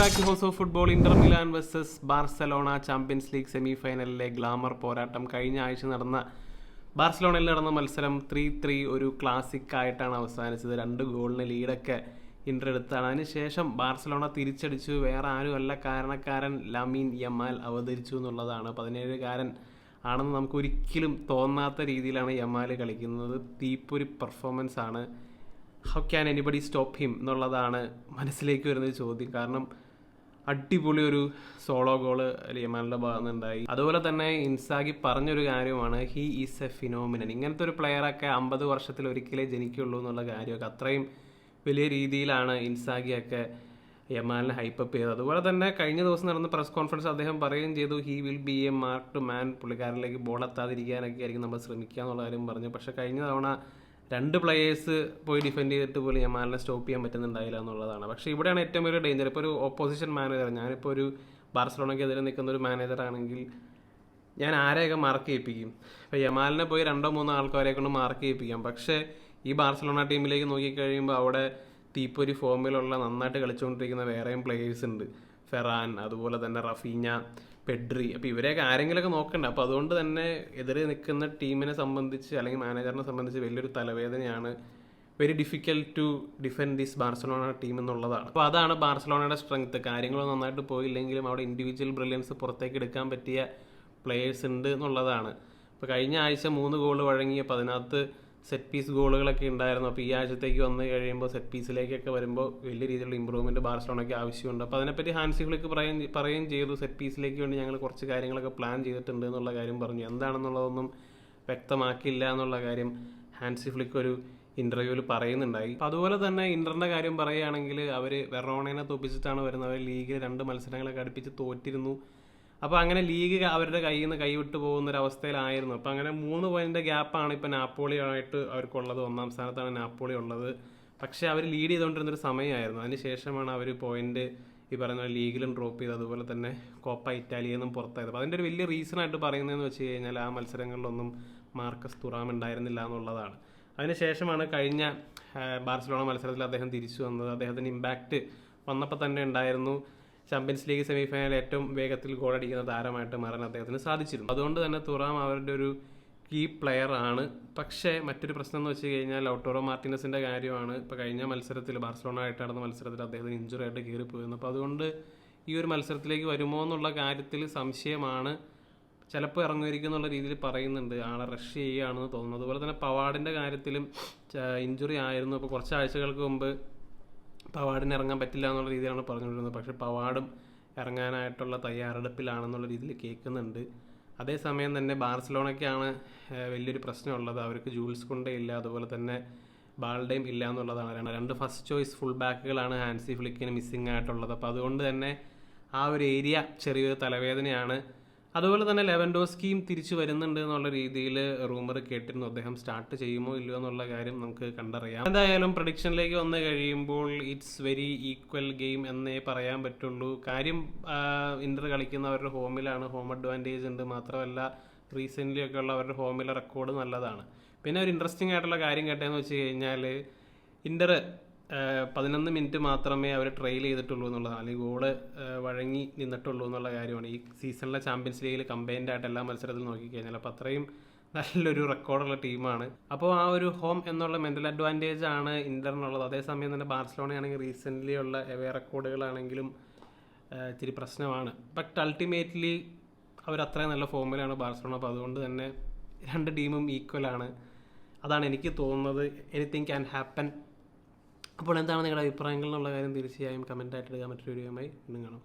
Back to house of football Inter Milan versus Barcelona Champions League semi ഫൈനലിലെ glamour പോരാട്ടം. കഴിഞ്ഞ ആഴ്ച നടന്ന ബാർസലോണയിൽ നടന്ന മത്സരം ത്രീ ത്രീ ഒരു ക്ലാസിക് ആയിട്ടാണ് അവസാനിച്ചത്. രണ്ട് ഗോളിന് ലീഡൊക്കെ ഇന്റർ എടുത്താണ്. അതിനുശേഷം ബാർസലോണ തിരിച്ചടിച്ചു. വേറെ ആരുമല്ല കാരണക്കാരൻ ലമീൻ യമാൽ അവതരിച്ചു എന്നുള്ളതാണ്. പതിനേഴുകാരൻ ആണെന്ന് നമുക്ക് ഒരിക്കലും തോന്നാത്ത രീതിയിലാണ് യമാൽ കളിക്കുന്നത്. തീപ്പൊരു പെർഫോമൻസ് ആണ്. How can anybody stop him എന്നുള്ളതാണ് മനസ്സിലേക്ക് വരുന്ന ചോദ്യം. കാരണം അടിപൊളി ഒരു സോളോ ഗോൾ ലിയമാലിന്റെ ഭാഗത്ത് നിന്നുണ്ടായി അതുപോലെ തന്നെ ഇൻസാഗി പറഞ്ഞൊരു കാര്യമാണ് ഹി ഈസ് എ ഫിനോമിനൻ ഇങ്ങനത്തെ ഒരു പ്ലെയറൊക്കെ അമ്പത് വർഷത്തിൽ ഒരിക്കലേ ജനിക്കുള്ളൂ എന്നുള്ള കാര്യമൊക്കെ അത്രയും വലിയ രീതിയിലാണ് ഇൻസാഗിയൊക്കെ യമാലിനെ ഹൈപ്പപ്പ് ചെയ്തത്. അതുപോലെ തന്നെ കഴിഞ്ഞ ദിവസം നടന്ന പ്രസ് കോൺഫറൻസ് അദ്ദേഹം പറയുകയും ചെയ്തു he will be a mark to man പുള്ളിക്കാരനിലേക്ക് ball എത്താതിരിക്കാനൊക്കെ ആയിരിക്കും നമ്മൾ ശ്രമിക്കുക എന്നുള്ള കാര്യം പറഞ്ഞു. പക്ഷേ കഴിഞ്ഞ തവണ രണ്ട് പ്ലെയേഴ്സ് പോയി ഡിഫെൻഡ് ചെയ്തിട്ട് പോലും യമാലിനെ സ്റ്റോപ്പ് ചെയ്യാൻ പറ്റുന്നുണ്ടായില്ല എന്നുള്ളതാണ്. പക്ഷേ ഇവിടെയാണ് ഏറ്റവും വലിയ ഡേഞ്ചർ ഇപ്പോൾ ഒരു ഓപ്പോസിഷൻ മാനേജർ ഞാനിപ്പോൾ ഒരു ബാർസലോണയ്ക്കെതിരെ നിൽക്കുന്ന ഒരു മാനേജർ ആണെങ്കിൽ ഞാൻ ആരെയൊക്കെ മാർക്ക് ചെയ്യിപ്പിക്കും? ഇപ്പോൾ യമാലിനെ പോയി രണ്ടോ മൂന്നോ ആൾക്കാരെ കൊണ്ട് മാർക്ക് ചെയ്യിപ്പിക്കാം. പക്ഷേ ഈ ബാർസലോണ ടീമിലേക്ക് നോക്കിക്കഴിയുമ്പോൾ അവിടെ തീപ്പൊരി ഫോമിലുള്ള നന്നായിട്ട് കളിച്ചുകൊണ്ടിരിക്കുന്ന വേറെയും പ്ലേയേഴ്സ് ഉണ്ട്. ഫെറാൻ അതുപോലെ തന്നെ റഫീഞ്ഞ പെഡ്രി. അപ്പോൾ ഇവരെയൊക്കെ ആരെങ്കിലുമൊക്കെ നോക്കണ്ട? അപ്പോൾ അതുകൊണ്ട് തന്നെ എതിരെ നിൽക്കുന്ന ടീമിനെ സംബന്ധിച്ച് അല്ലെങ്കിൽ മാനേജറിനെ സംബന്ധിച്ച് വലിയൊരു തലവേദനയാണ്. Very difficult to defend this Barcelona team എന്നുള്ളതാണ്. അപ്പോൾ അതാണ് ബാർസലോണയുടെ സ്ട്രെങ്ത് കാര്യങ്ങൾ നന്നായിട്ട് പോയില്ലെങ്കിലും അവിടെ ഇൻഡിവിജ്വൽ ബ്രില്യൻസ് പുറത്തേക്ക് എടുക്കാൻ പറ്റിയ പ്ലേയേഴ്സ് ഉണ്ട് എന്നുള്ളതാണ്. ഇപ്പോൾ കഴിഞ്ഞ ആഴ്ച മൂന്ന് ഗോൾ വഴങ്ങിയപ്പോൾ അതിനകത്ത് സെറ്റ് പീസ് ഗോളുകളൊക്കെ ഉണ്ടായിരുന്നു. അപ്പോൾ ഈ ആഴ്ചത്തേക്ക് വന്നു കഴിയുമ്പോൾ സെറ്റ് പീസിലേക്കൊക്കെ വരുമ്പോൾ വലിയ രീതിയിലുള്ള ഇമ്പ്രൂവ്മെന്റ് ബാർസലോണയ്ക്ക് ആവശ്യമുണ്ട്. അപ്പോൾ അതിനെപ്പറ്റി ഹാൻസി ഫ്ലിക്ക് പറയും പറയുകയും ചെയ്തു. സെറ്റ് പീസിലേക്ക് വേണ്ടി ഞങ്ങൾ കുറച്ച് കാര്യങ്ങളൊക്കെ പ്ലാൻ ചെയ്തിട്ടുണ്ട് എന്നുള്ള കാര്യം പറഞ്ഞു. എന്താണെന്നുള്ളതൊന്നും വ്യക്തമാക്കില്ല എന്നുള്ള കാര്യം ഹാൻസി ഫ്ലിക്ക് ഒരു ഇന്റർവ്യൂവിൽ പറയുന്നുണ്ടായി. അപ്പോൾ അതുപോലെ തന്നെ ഇന്ററിന്റെ കാര്യം പറയുകയാണെങ്കിൽ അവർ വെറോണേനെ തോപ്പിച്ചിട്ടാണ് വരുന്നത്. അവർ ലീഗിൽ രണ്ട് മത്സരങ്ങളൊക്കെ അടുപ്പിച്ച് തോറ്റിരുന്നു. അപ്പോൾ അങ്ങനെ ലീഗ് അവരുടെ കയ്യിൽ നിന്ന് കൈവിട്ടു പോകുന്ന ഒരു അവസ്ഥയിലായിരുന്നു അപ്പോൾ അങ്ങനെ മൂന്ന് പോയിന്റ് ഗ്യാപ്പാണ് ഇപ്പോൾ നാപ്പോളിയായിട്ട് അവർക്കുള്ളത്. ഒന്നാം സ്ഥാനത്താണ് നാപ്പോളി ഉള്ളത്. പക്ഷേ അവർ ലീഡ് ചെയ്തുകൊണ്ടിരുന്ന ഒരു സമയമായിരുന്നു. അതിന് ശേഷമാണ് അവർ പോയിന്റ് ഈ പറയുന്ന ലീഗിലും ഡ്രോപ്പ് ചെയ്ത് അതുപോലെ തന്നെ കോപ്പ ഇറ്റാലിയിൽ നിന്നും പുറത്തായത്. അപ്പോൾ അതിന്റെ ഒരു വലിയ റീസൺ ആയിട്ട് പറയുന്നതെന്ന് വെച്ച് കഴിഞ്ഞാൽ ആ മത്സരങ്ങളിലൊന്നും മാർക്കസ് തുറാം ഉണ്ടായിരുന്നില്ല എന്നുള്ളതാണ്. അതിനുശേഷമാണ് കഴിഞ്ഞ ബാർസലോണ മത്സരത്തിൽ അദ്ദേഹം തിരിച്ചു വന്നത്. അദ്ദേഹത്തിന് ഇമ്പാക്റ്റ് വന്നപ്പോൾ തന്നെ ഉണ്ടായിരുന്നു. ചാമ്പ്യൻസ് ലീഗ് സെമി ഫൈനൽ ഏറ്റവും വേഗത്തിൽ ഗോളടിക്കുന്ന താരമായിട്ട് മാറാൻ അദ്ദേഹത്തിന് സാധിച്ചിരുന്നു. അതുകൊണ്ട് തന്നെ തുറാം അവരുടെ ഒരു കീ പ്ലെയർ ആണ്. പക്ഷേ മറ്റൊരു പ്രശ്നം എന്ന് വെച്ച് കഴിഞ്ഞാൽ ഔട്ടോറോ മാർട്ടിനസിന്റെ കാര്യമാണ്. ഇപ്പോൾ കഴിഞ്ഞ മത്സരത്തിൽ ബാർസലോണ ആയിട്ട് നടന്ന മത്സരത്തിൽ അദ്ദേഹത്തിന് ഇഞ്ചുറി ആയിട്ട് കയറിപ്പോയിരുന്നു. അപ്പോൾ അതുകൊണ്ട് ഈ ഒരു മത്സരത്തിലേക്ക് വരുമോ എന്നുള്ള കാര്യത്തിൽ സംശയമാണ്. ചിലപ്പോൾ ഇറങ്ങുമായിരിക്കും എന്നുള്ള രീതിയിൽ പറയുന്നുണ്ട്. ആളെ റഷ് ചെയ്യുകയാണെന്ന് തോന്നുന്നു. അതുപോലെ തന്നെ പവാഡിന്റെ കാര്യത്തിലും ഇഞ്ചുറി ആയിരുന്നു. അപ്പോൾ കുറച്ച് ആഴ്ചകൾക്ക് മുമ്പ് പവാഡിന് ഇറങ്ങാൻ പറ്റില്ല എന്നുള്ള രീതിയിലാണ് പറഞ്ഞുകൊണ്ടിരുന്നത്. പക്ഷേ പവാഡും ഇറങ്ങാനായിട്ടുള്ള തയ്യാറെടുപ്പിലാണെന്നുള്ള രീതിയിൽ കേൾക്കുന്നുണ്ട്. അതേസമയം തന്നെ ബാർസലോണയ്ക്കാണ് വലിയൊരു പ്രശ്നമുള്ളത്. അവർക്ക് ജൂൽസ് കൊണ്ടേ ഇല്ല അതുപോലെ തന്നെ ബാൾഡേയും ഇല്ല എന്നുള്ളതാണ് രണ്ട് ഫസ്റ്റ് ചോയ്സ് ഫുൾ ബാക്കുകളാണ് ഹാൻസി ഫ്ലിക്കിന് മിസ്സിംഗ് ആയിട്ടുള്ളത്. അപ്പോൾ അതുകൊണ്ട് തന്നെ ആ ഒരു ഏരിയ ചെറിയൊരു തലവേദനയാണ്. അതുപോലെ തന്നെ ലെവൻഡോസ്കിയും തിരിച്ചു വരുന്നുണ്ട് എന്നുള്ള രീതിയിൽ റൂമർ കേട്ടിരുന്നു. അദ്ദേഹം സ്റ്റാർട്ട് ചെയ്യുമോ ഇല്ലയോ എന്നുള്ള കാര്യം നമുക്ക് കണ്ടറിയാം. എന്തായാലും പ്രഡിക്ഷനിലേക്ക് വന്നു കഴിയുമ്പോൾ ഇറ്റ്സ് വെരി ഈക്വൽ ഗെയിം എന്നേ പറയാൻ പറ്റുള്ളൂ. കാര്യം ഇന്റർ കളിക്കുന്നവരുടെ ഹോമിലാണ്. ഹോം അഡ്വാന്റേജ് ഉണ്ട്. മാത്രമല്ല റീസെന്റ്ലി ഒക്കെ ഉള്ള അവരുടെ ഹോമിലെ റെക്കോർഡ് നല്ലതാണ്. പിന്നെ ഒരു ഇൻട്രസ്റ്റിംഗ് ആയിട്ടുള്ള കാര്യം കേട്ടതെന്ന് വെച്ച് കഴിഞ്ഞാൽ ഇന്റർ പതിനൊന്ന് മിനിറ്റ് മാത്രമേ അവർ ട്രെയിൽ ചെയ്തിട്ടുള്ളൂ എന്നുള്ളതാണ്. അല്ലെങ്കിൽ ഗോൾ വഴങ്ങി നിന്നിട്ടുള്ളൂ എന്നുള്ള കാര്യമാണ്. ഈ സീസണിലെ ചാമ്പ്യൻസ് ലീഗിൽ കമ്പൈൻഡ് ആയിട്ട് എല്ലാ മത്സരത്തിലും നോക്കിക്കഴിഞ്ഞാൽ അപ്പോൾ അത്രയും നല്ലൊരു റെക്കോർഡുള്ള ടീമാണ് അപ്പോൾ ആ ഒരു ഹോം എന്നുള്ള മെന്റൽ അഡ്വാന്റേജ് ആണ് ഇന്ററിനുള്ളത് അതേസമയം തന്നെ ബാർസലോണ ആണെങ്കിൽ റീസെന്റ്ലി ഉള്ള എവേ റെക്കോർഡുകളാണെങ്കിലും ഇച്ചിരി പ്രശ്നമാണ്. ബട്ട് അൾട്ടിമേറ്റ്ലി അവർ അത്രയും നല്ല ഫോമിലാണ് ബാർസലോണ അപ്പോൾ അതുകൊണ്ട് തന്നെ രണ്ട് ടീമും ഈക്വലാണ് അതാണ് എനിക്ക് തോന്നുന്നത്. എനിത്തിങ് ക്യാൻ ഹാപ്പൻ അപ്പോൾ എന്താണ് നിങ്ങളുടെ അഭിപ്രായങ്ങൾ എന്നുള്ള കാര്യം തീർച്ചയായും കമന്റായിട്ട് ഇടുക മറ്റൊരു വീഡിയോയുമായി വീണ്ടും കാണാം